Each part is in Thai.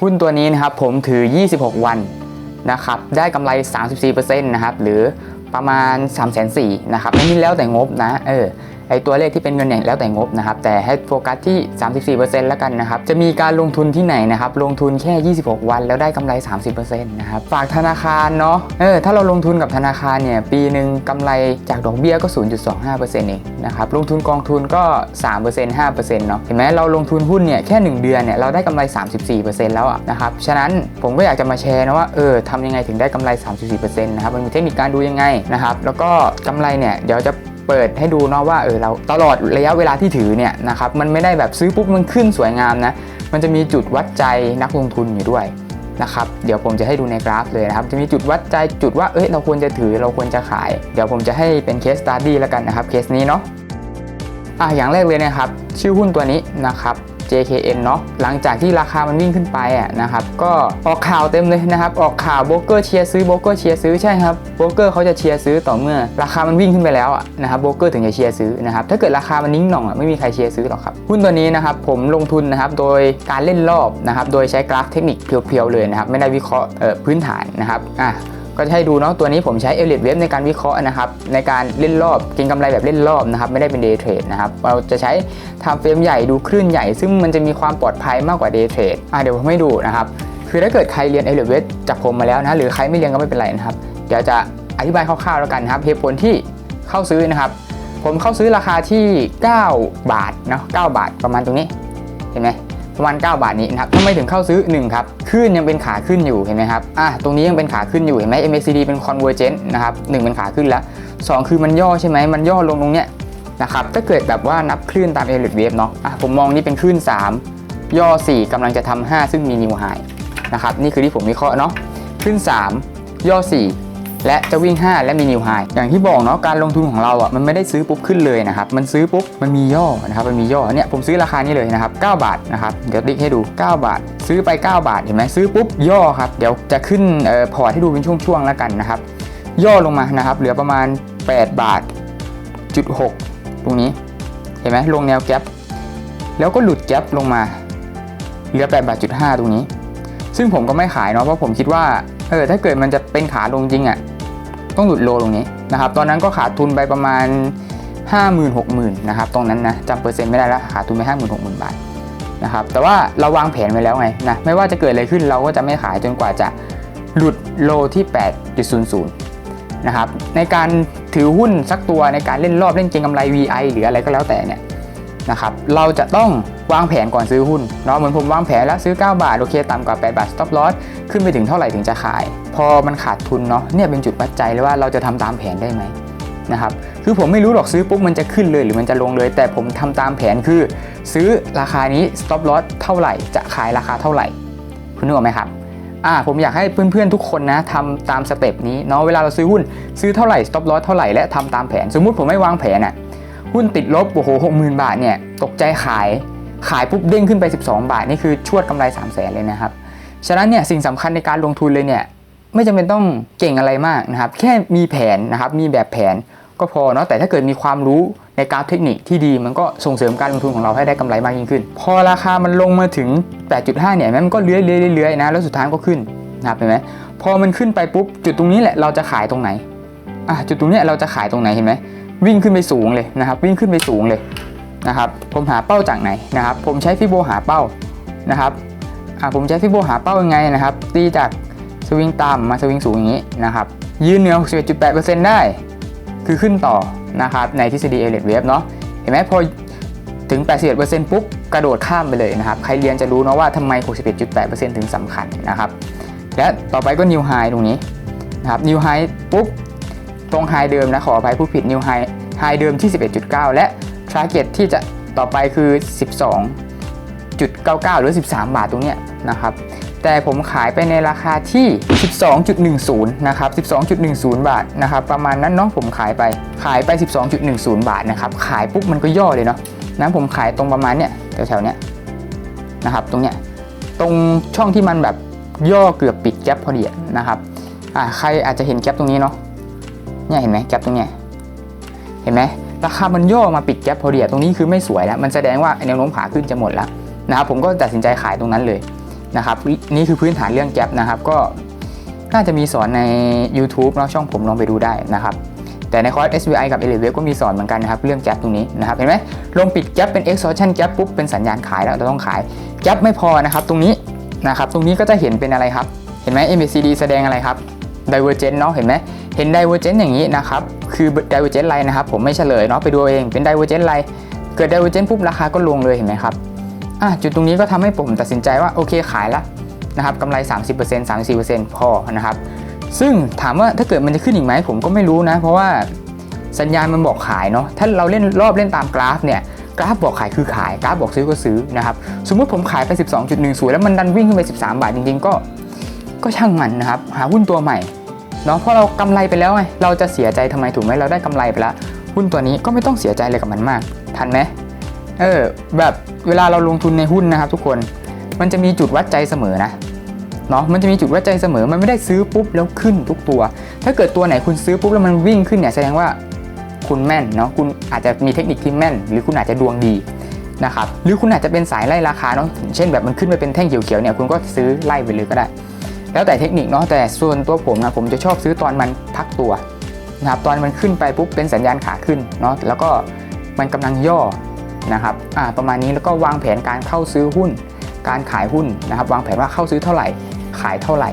หุ้นตัวนี้นะครับผมถือ 26 วันนะครับได้กำไร 34%นะครับหรือประมาณ3 4 0 0 0นะครับอันนี้แล้วแต่งบนะเออไอตัวเลขที่เป็นเงินเนี่ยแล้วแต่งบนะครับ แต่ให้โฟกัสที่ 34%แล้วกันนะครับ จะมีการลงทุนที่ไหนนะครับ ลงทุนแค่ 26 วันแล้วได้กำไร 30%นะครับ ฝากธนาคารเนาะ เออ ถ้าเราลงทุนกับธนาคารเนี่ย ปีหนึ่งกำไรจากดอกเบี้ยก็ 0.25%เองนะครับ ลงทุนกองทุนก็ 3% 5%เนาะ เห็นไหมเราลงทุนหุ้นเนี่ยแค่ 1 เดือนเนี่ยเราได้กำไร 34%แล้วอะนะครับ ฉะนั้นผมก็อยากจะมาแชร์นะว่า เออทำยังไงถึงได้กำไร 34%นะครับ มันมีเทคนิคการดูยังไงนะครับ แล้วก็กำไรเนี่ยเดี๋ยวจะ เปิดให้ดูเนาะว่าเออเราตลอดระยะเวลาที่ถือเนี่ยนะครับมันไม่ได้แบบซื้อปุ๊บมันขึ้นสวยงามนะมันจะมีจุดวัดใจนักลงทุนอยู่ด้วยนะครับเดี๋ยวผมจะให้ดูในกราฟเลยนะครับ จะมีจุดวัดใจจุดว่าเอ้ยเราควรจะถือเราควรจะขาย เดี๋ยวผมจะให้เป็นเคสตัดดี้แล้วกันนะครับเคสนี้เนาะอะอย่างแรกเลยนะครับ ชื่อหุ้นตัวนี้นะครับ JKN เนาะหลังจากที่ราคามันวิ่งขึ้นไปอะนะครับก็ออกข่าวเต็มเลยนะครับออกข่าวโบรกเกอร์เชียร์ซื้อโบรกเกอร์เชียร์ซื้อใช่ครับโบรกเกอร์เขาจะเชียร์ซื้อต่อเมื่อ ราคามันวิ่งขึ้นไปแล้วอะนะครับโบรกเกอร์ถึงจะเชียร์ซื้อนะครับถ้าเกิดราคามันนิ่งหน่องอะไม่มีใครเชียร์ซื้อหรอกครับหุ้นตัวนี้นะครับผมลงทุนนะครับโดยการเล่นรอบนะครับโดยใช้กราฟเทคนิคเพียวๆเลยนะครับไม่ได้วิเคราะห์พื้นฐานนะครับอะ ก็จะให้ดูเนาะตัวนี้ผมใช้เอลิทเว็บในการวิเคราะห์นะครับในการเล่นรอบเก็งกำไรแบบเล่นรอบนะครับไม่ได้เป็นเดย์เทรดนะครับเราจะใช้ทำเฟรมใหญ่ดูคลื่นใหญ่ ซึ่งมันจะมีความปลอดภัยมากกว่าเดย์เทรดอะเดี๋ยวผมให้ดูนะครับคือถ้าเกิดใครเรียนเอลิทเว็บจากผมมาแล้วนะหรือใครไม่เรียนก็ไม่เป็นไรนะครับเดี๋ยวจะอธิบายคร่าวๆแล้วกันนะครับเหตุผลที่เข้าซื้อนะครับ ผมเข้าซื้อราคาที่ 9 บาทเนาะ9บาทประมาณตรงนี้เห็นไหม ประมาณ 9 บาทนี้นะครับทำไมถึงเข้าซื้อ 1 ครับขึ้นยังเป็นขาขึ้นอยู่เห็นไหมครับอะตรงนี้ยังเป็นขาขึ้นอยู่เห็นไหม MACD เป็น convergent นะครับหนึ่งเป็นขาขึ้นแล้ว 2 คือมันย่อใช่ไหมมันย่อลงตรงเนี้ยนะครับถ้าเกิดแบบว่านับคลื่นตาม e l i t Wave เนาะอะผมมองนี่เป็นคลื่น 3 ย่อ 4กำลังจะทำ5ซึ่งมี new high นะครับนี่คือที่ผมวิเคราะห์เนาะคลื่น 3 ย่อ 4 และจะวิ่ง 5 และมีนิวไฮอย่างที่บอกเนาะการลงทุนของเราอะมันไม่ได้ซื้อปุ๊บขึ้นเลยนะครับมันซื้อปุ๊บมันมีย่อนะครับมันมีย่อเนี่ยผมซื้อราคานี้เลยนะครับ9บาทนะครับเดี๋ยวติ๊กให้ดู 9 บาท ซื้อไป 9 บาทเห็นไหมซื้อปุ๊บย่อครับเดี๋ยวจะขึ้นเอ่อพอร์ตให้ดูเป็นช่วงๆแล้วกันนะครับย่อลงมานะครับเหลือประมาณ 8 บาทจุด6ตรงนี้เห็นไหมลงแนวแกลบแล้วก็หลุดแกลบลงมา เหลือ8บาทจุด5ตรงนี้ ซึ่งผมก็ไม่ขายเนาะเพราะผมคิดว่าเออถ้าเกิดมันจะเป็นขาลงจริงอะ่ะ ต้องหลุดโลตรงนี้นะครับ ตอนนั้นก็ขาดทุนไปประมาณ 50,000 60,000นะครับ ตรงนั้นนะจำเปอร์เซ็นต์ไม่ได้แล้วขาดทุนไป 50,000 6 0 0 0 บาทนะครับ แต่ว่าเราวางแผนไว้แล้วไงนะ ไม่ว่าจะเกิดอะไรขึ้นเราก็จะไม่ขายจนกว่าจะหลุดโลที่ 8.00นะครับ ในการถือหุ้นสักตัวในการเล่นรอบเล่นเก็งกำไร VI หรืออะไรก็แล้วแต่เนี่ยนะครับ เราจะต้อง วางแผนก่อนซื้อหุ้นเนาะเหมือนผมวางแผนแล้วซื้อ 9 บาท โอเคต่ำกว่า 8 บาท stop loss ขึ้นไปถึงเท่าไหร่ถึงจะขาย พอมันขาดทุนเนาะเนี่ยเป็นจุดวัดใจเลยว่าเราจะทำตามแผนได้ไหมนะครับคือผมไม่รู้หรอกซื้อปุ๊บมันจะขึ้นเลยหรือมันจะลงเลย แต่ผมทำตามแผนคือ ซื้อราคานี้ stop loss เท่าไหร่จะขายราคาเท่าไหร่ คุณนึกออกไหมครับอ่าผมอยากให้เพื่อนๆทุกคนนะทำตามสเต็ปนี้เนาะเวลาเราซื้อหุ้นซื้อเท่าไหร่ stop loss เท่าไหร่และทำตามแผน สมมุติผมไม่วางแผนอะหุ้นติดลบโอ้โหหกหมื่นบาทเนี่ยตกใจขาย ขายปุ๊บเด้งขึ้นไป 12 บาท นี่คือชวดกำไร 3 0 0แสนเลยนะครับ ฉะนั้นเนี่ยสิ่งสำคัญในการลงทุนเลยเนี่ยไม่จำเป็นต้องเก่งอะไรมากนะครับ แค่มีแผนนะครับ มีแบบแผนก็พอเนาะแต่ถ้าเกิดมีความรู้ในกราฟเทคนิคที่ดีมันก็ส่งเสริมการลงทุนของเราให้ได้กำไรมากยิ่งขึ้น พอราคามันลงมาถึง 8.5 เนี่ยมันก็เลื้อยเลื้อยเลื้อยนะแล้วสุดท้ายก็ขึ้นนะครับเห็นไหมพอมันขึ้นไปปุ๊บจุดตรงนี้แหละเราจะขายตรงไหนอะจุดตรงเนี้ยเราจะขายตรงไหนเห็นไหมวิ่งขึ้นไปสูงเลยนะครับ วิ่งขึ้นไปสูงเลย นะครับผมหาเป้าจากไหนนะครับผมใช้ฟิโบหาเป้านะครับอะผมใช้ฟิโบหาเป้ายังไงนะครับตีจากสวิงต่ำมาสวิงสูงอย่างนี้นะครับยืนเหนือ 61.8%ได้ คือขึ้นต่อนะครับในทฤษฎีเอเลดเวฟเนาะเห็นไหมพอถึง 81%ปุ๊บกระโดดข้ามไปเลยนะครับใครเรียนจะรู้เนาะว่าทำไม 61.8%ถึงสำคัญนะครับและต่อไปก็นิวไฮตรงนี้นะครับนิวไฮปุ๊บตรงไฮเดิมนะขออภัยผู้ผิดนิวไฮไฮเดิมที่ 11.9 และ target ที่จะต่อไปคือ 12.99 หรือ 13 บาทตรงเนี้ยนะครับ แต่ผมขายไปในราคาที่ 12.10 นะครับ 12.10 บาทนะครับ ประมาณนั้นเนาะผมขายไป ขายไป 12.10 บาทนะครับ ขายปุ๊บมันก็ย่อเลยเนาะนะผมขายตรงประมาณเนี้ยแถวๆเนี้ยนะครับ ตรงเนี้ย ตรงช่องที่มันแบบย่อเกือบปิดแก๊ปพอดีนะครับ อ่าใครอาจจะเห็นแก๊ปตรงนี้เนาะ เนี่ยเห็นไหมแก๊ปตรงเนี้ย เห็นไหม ราคามันย่อมาปิดแก๊ปพอดีตรงนี้คือไม่สวยแล้วมันแสดงว่าแนวโน้มขาขึ้นจะหมดแล้วนะครับผมก็ตัดสินใจขายตรงนั้นเลยนะครับนี่คือพื้นฐานเรื่องแก๊ปนะครับก็น่าจะมีสอนใน YouTube เนาะช่องผมลองไปดูได้นะครับแต่ในคอร์ส SVI กับ Elite Wave ก็มีสอนเหมือนกันนะครับเรื่องแก๊ปตรงนี้นะครับเห็นไหมลงปิดแก๊ปเป็น exhaustion gap ปุ๊บเป็นสัญญาณขายแล้วเราต้องขายแก๊ปไม่พอนะครับตรงนี้นะครับตรงนี้ก็จะเห็นเป็นอะไรครับ เห็นไหม MACD แสดงอะไรครับ divergent เนาะเห็นไหมเห็น divergent อย่างนี้นะครับ คือ divergent line นะครับ ผมไม่เฉลยเนาะไปดูเองเป็น divergent line เกิด divergent ปุ๊บราคาก็ลงเลยเห็นไหมครับอะจุดตรงนี้ก็ทำให้ผมตัดสินใจว่าโอเคขายละนะครับกำไร 30% 34%พอนะครับซึ่งถามว่าถ้าเกิดมันจะขึ้นอีกไหมผมก็ไม่รู้นะ เพราะว่าสัญญาณมันบอกขายเนาะถ้าเราเล่นรอบเล่นตามกราฟเนี่ยกราฟบอกขายคือขายกราฟบอกซื้อก็ซื้อนะครับสมมุติผมขายไป 12.10 แล้วมันดันวิ่งขึ้นไป 13 บาทจริงๆ ก็ ก็ช่างมันนะครับ หาหุ้นตัวใหม่เนาะเพราะเรากำไรไปแล้วไงเราจะเสียใจทำไมถูกไหมเราได้กำไรไปแล้วหุ้นตัวนี้ก็ไม่ต้องเสียใจเลยกับมันมาก ทันไหมเออแบบเวลาเราลงทุนในหุ้นนะครับ ทุกคนมันจะมีจุดวัดใจเสมอนะเนาะมันจะมีจุดวัดใจเสมอมันไม่ได้ซื้อปุ๊บแล้วขึ้นทุกตัว ถ้าเกิดตัวไหนคุณซื้อปุ๊บแล้วมันวิ่งขึ้นเนี่ยแสดงว่าคุณแม่นเนาะคุณอาจจะมีเทคนิคที่แม่น หรือคุณอาจจะดวงดีนะครับหรือคุณอาจจะเป็นสายไล่ราคาเนาะเช่นแบบมันขึ้นไปเป็นแท่งเขียวๆเนี่ยคุณก็ซื้อไล่ไปเลยก็ได้ แล้วแต่เทคนิคเนาะแต่ส่วนตัวผมนะผมจะชอบซื้อตอนมันพักตัวนะครับตอนมันขึ้นไปปุ๊บเป็นสัญญาณขาขึ้นเนาะแล้วก็มันกำลังย่อนะครับอ่าประมาณนี้แล้วก็วางแผนการเข้าซื้อหุ้น การขายหุ้นนะครับ วางแผนว่าเข้าซื้อเท่าไหร่ ขายเท่าไหร่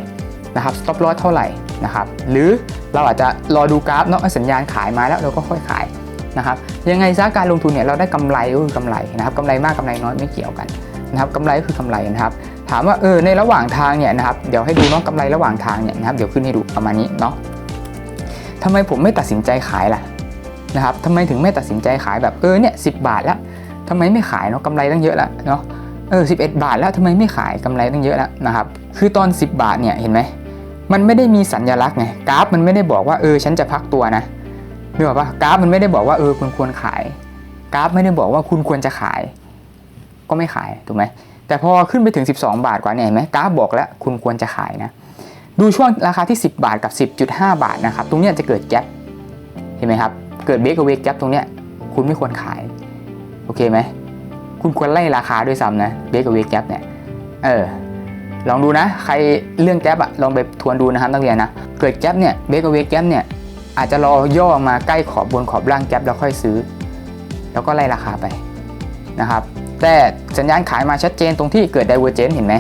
นะครับ stop loss เท่าไหร่นะครับหรือเราอาจจะรอดูกราฟเนาะสัญญาณขายมาแล้วเราก็ค่อยขายนะครับยังไงซะการลงทุนเนี่ยเราได้กำไรก็คือกำไรนะครับกำไรมากกำไรน้อยไม่เกี่ยวกันนะครับกำไรก็คือกำไรนะครับ ถามว่าเออในระหว่างทางเนี่ยนะครับเดี๋ยวให้ดูเนาะกำไรระหว่างทางเนี่ยนะครับเดี๋ยวขึ้นให้ดูประมาณนี้เนาะทำไมผมไม่ตัดสินใจขายล่ะนะครับทำไมถึงไม่ตัดสินใจขายแบบเออเนี่ยสิบาทแล้วทำไมไม่ขายเนาะกำไรตั้งเยอะแล้วเนาะเออ11บาทแล้วทำไมไม่ขายกำไรตั้งเยอะแล้วนะครับคือตอน 10 บาทเนี่ยเห็นไหมมันไม่ได้มีสัญลักษณ์ไงกราฟมันไม่ได้บอกว่าเออฉันจะพักตัวนะนึกออกปะกราฟมันไม่ได้บอกว่าเออคุณควรขาย กราฟไม่ได้บอกว่าคุณควรจะขาย ก็ไม่ขายถูกไหม แต่พอขึ้นไปถึง 12 บาทกว่าเนี่ยเห็นไหมกราฟบอกแล้วคุณควรจะขายนะ ดูช่วงราคาที่ 10 บาทกับ 10.5 บาทนะครับ ตรงเนี้ยจะเกิดแก๊ปเห็นไหมครับ เกิดเบรกเวกแก๊ปตรงเนี้ยคุณไม่ควรขาย โอเคไหม คุณควรไล่ราคาด้วยซ้ำนะเบกับเวกแกปเนี่ย เออ ลองดูนะ ใครเรื่องแกปอะลองไปทวนดูนะครับนักเรียนนะ เกิดแกปเนี่ยเบกับเวกแกปเนี่ยอาจจะรอย่อมาใกล้ขอบบนขอบล่างแกปแล้วค่อยซื้อ แล้วก็ไล่ราคาไปนะครับ แต่สัญญาณขายมาชัดเจนตรงที่เกิด divergence เห็นไหม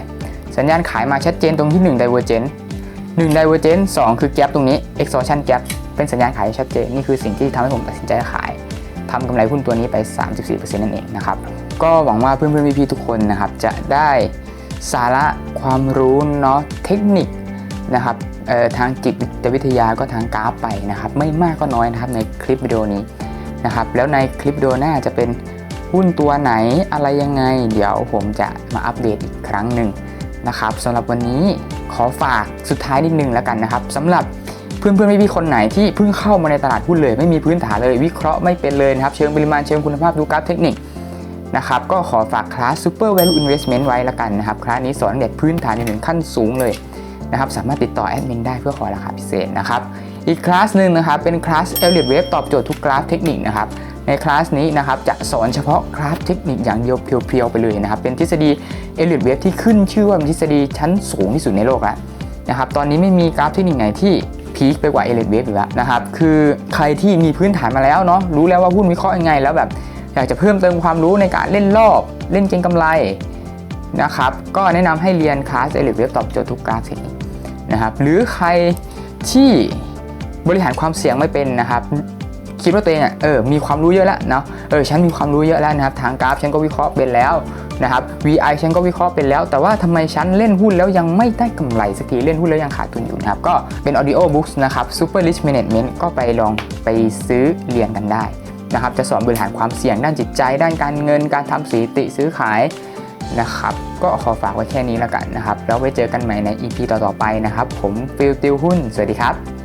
สัญญาณขายมาชัดเจนตรงที่ 1 divergence 1 divergence 2 คือแกปตรงนี้ exhaustion gap เป็นสัญญาณขายชัดเจน นี่คือสิ่งที่ทำให้ผมตัดสินใจขายทำกำไรหุ้นตัวนี้ไป 34%นั่นเองนะครับ ก็หวังว่าเพื่อนๆพี่ๆทุกคนนะครับ จะได้สาระความรู้เนาะเทคนิคนะครับทางจิตวิทยาก็ทางกราฟไปนะครับ ไม่มากก็น้อยนะครับในคลิปวิดีโอนี้นะครับ แล้วในคลิปวิดีโอหน้าจะเป็น หุ้นตัวไหนอะไรยังไง เดี๋ยวผมจะมาอัปเดตอีกครั้งหนึ่งนะครับสำหรับวันนี้ขอฝากสุดท้ายนิดนึงแล้วกันนะครับสำหรับเพื่อนเพื่อนพี่คนไหนที่เพิ่งเข้ามาในตลาดหุ้นเลย ไม่มีพื้นฐานเลยวิเคราะห์ไม่เป็นเลยนะครับ เชิงปริมาณเชิงคุณภาพดูกราฟเทคนิคนะครับก็ขอฝากคลาส Super Value Investment ไว้ละกันนะครับ คลาสนี้สอนเด็ดพื้นฐานจนถึงขั้นสูงเลยนะครับสามารถติดต่อแอดมินได้เพื่อขอราคาพิเศษนะครับ อีกคลาสหนึ่งนะครับเป็นคลาส e l l i o t Wave ตอบโจทย์ทุกกราฟเทคนิคนะครับ ในคลาสนี้นะครับจะสอนเฉพาะกราฟเทคนิคอย่างเดียวเพียวๆไปเลยนะครับ เป็นทฤษฎี e l l i o t Wave ที่ขึ้นชื่อว่าเป็นทฤษฎีชั้นสูงที่สุดในโลกแล้วนะครับตอนนี้ไม่มีกราฟเทคนิคไหนที่พีคไปกว่าเอเลดเวฟอยู่แล้วนะครับคือใครที่มีพื้นฐานมาแล้วเนาะรู้แล้วว่าหุ้นวิเคราะห์ยังไง แล้วแบบอยากจะเพิ่มเติมความรู้ในการเล่นรอบเล่นเก็งกำไรนะครับก็แนะนำให้เรียนคลาสเอเลดเวฟตอบโจทย์ทุกกราฟสินะครับหรือใครที่บริหารความเสี่ยงไม่เป็นนะครับ คิดว่าตัวเองอะเออมีความรู้เยอะแล้วเนาะเออฉันมีความรู้เยอะแล้วนะครับทางกราฟฉันก็วิเคราะห์เป็นแล้วนะครับ VI ฉันก็วิเคราะห์เป็นแล้ว แต่ว่าทำไมฉันเล่นหุ้นแล้วยังไม่ได้กำไรสักทีเล่นหุ้นแล้วยังขาดทุนอยู่นะครับ ก็เป็น audio books นะครับ Super Risk Management ก็ไปลองไปซื้อเรียนกันได้นะครับจะสอนบริหารความเสี่ยงด้านจิตใจ ด้านการเงินการทำสถิติซื้อขายนะครับก็ขอฝากไว้แค่นี้แล้วกันนะครับ แล้วไว้เจอกันใหม่ใน EP ต่อๆไปนะครับ ผมฟิลติวหุ้น สวัสดีครับ